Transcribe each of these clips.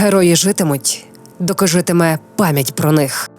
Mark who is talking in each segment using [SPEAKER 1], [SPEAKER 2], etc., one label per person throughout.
[SPEAKER 1] Герої житимуть, доки житиме пам'ять про них.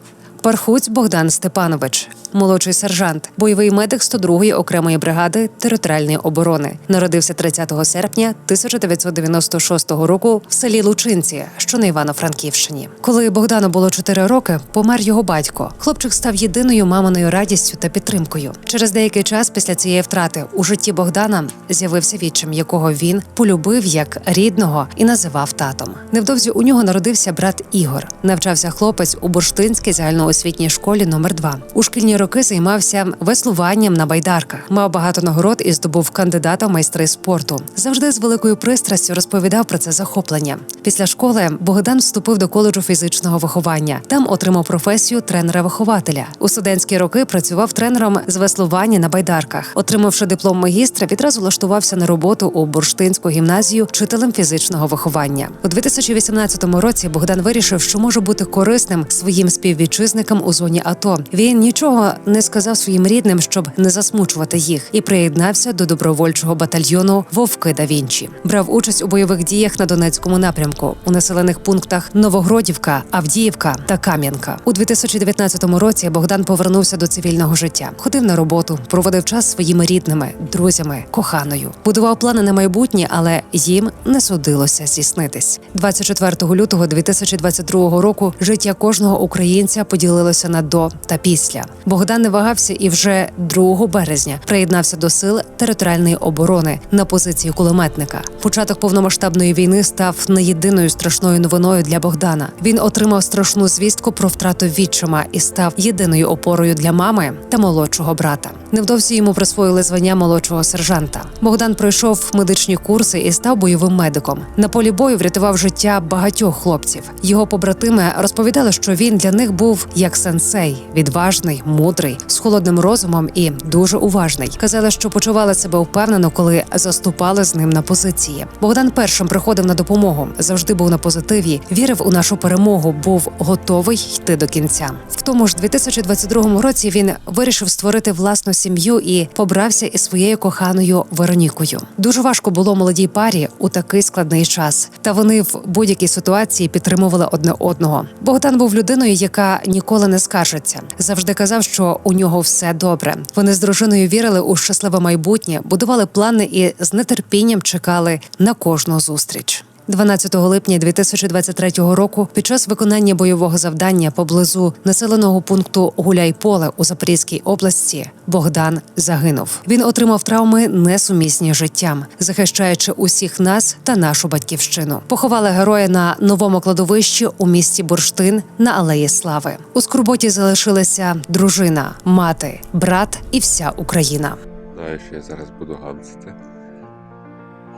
[SPEAKER 1] Пархуць Богдан Степанович, молодший сержант, бойовий медик 102-ї окремої бригади територіальної оборони, народився 30 серпня 1996 року в селі Лучинці, що на Івано-Франківщині. Коли Богдану було 4 роки, помер його батько. Хлопчик став єдиною маминою радістю та підтримкою. Через деякий час після цієї втрати у житті Богдана з'явився відчим, якого він полюбив як рідного і називав татом. Невдовзі у нього народився брат Ігор. Навчався хлопець у бурштинській загальноосвітній школі номер 2 У шкільні роки займався веслуванням на байдарках, мав багато нагород і здобув кандидата в майстри спорту. Завжди з великою пристрастю розповідав про це захоплення. Після школи Богдан вступив до коледжу фізичного виховання. Там отримав професію тренера-вихователя. У студентські роки працював тренером з веслування на байдарках. Отримавши диплом магістра, відразу влаштувався на роботу у бурштинську гімназію вчителем фізичного виховання. У 2018 році Богдан вирішив, що може бути корисним своїм співвітчизникам у зоні АТО. Він нічого не сказав своїм рідним, щоб не засмучувати їх, і приєднався до добровольчого батальйону Вовки да Вінчі. Брав участь у бойових діях на Донецькому напрямку у населених пунктах Новогродівка, Авдіївка та Кам'янка. У 2019 році Богдан повернувся до цивільного життя, ходив на роботу, проводив час своїми рідними, друзями, коханою. Будував плани на майбутнє, але їм не судилося здійснитись. 24 лютого 2022 року життя кожного українця поділилося на до та після. Богдан не вагався і вже 2 березня приєднався до сил територіальної оборони на позиції кулеметника. Початок повномасштабної війни став не єдиною страшною новиною для Богдана. Він отримав страшну звістку про втрату відчима і став єдиною опорою для мами та молодшого брата. Невдовзі йому присвоїли звання молодшого сержанта. Богдан пройшов медичні курси і став бойовим медиком. На полі бою врятував життя багатьох хлопців. Його побратими розповідали, що він для них був як сенсей, відважний, мудрий, з холодним розумом і дуже уважний. Казали, що почували себе впевнено, коли заступали з ним на позиції. Богдан першим приходив на допомогу, завжди був на позитиві, вірив у нашу перемогу, був готовий йти до кінця. В тому ж 2022 році він вирішив створити власну сім'ю і побрався із своєю коханою Веронікою. Дуже важко було молодій парі у такий складний час, та вони в будь-якій ситуації підтримували одне одного. Богдан був людиною, яка ніколи не скаржиться. Завжди казав, що у нього все добре. Вони з дружиною вірили у щасливе майбутнє, будували плани і з нетерпінням чекали на кожну зустріч. 12 липня 2023 року під час виконання бойового завдання поблизу населеного пункту Гуляйполе у Запорізькій області Богдан загинув. Він отримав травми несумісні з життям, захищаючи усіх нас та нашу батьківщину. Поховали героя на новому кладовищі у місті Бурштин на Алеї Слави. У скорботі залишилися дружина, мати, брат і вся Україна.
[SPEAKER 2] Знаєш, я зараз буду гамсити.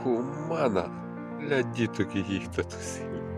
[SPEAKER 2] У мене для діток і їх татусів.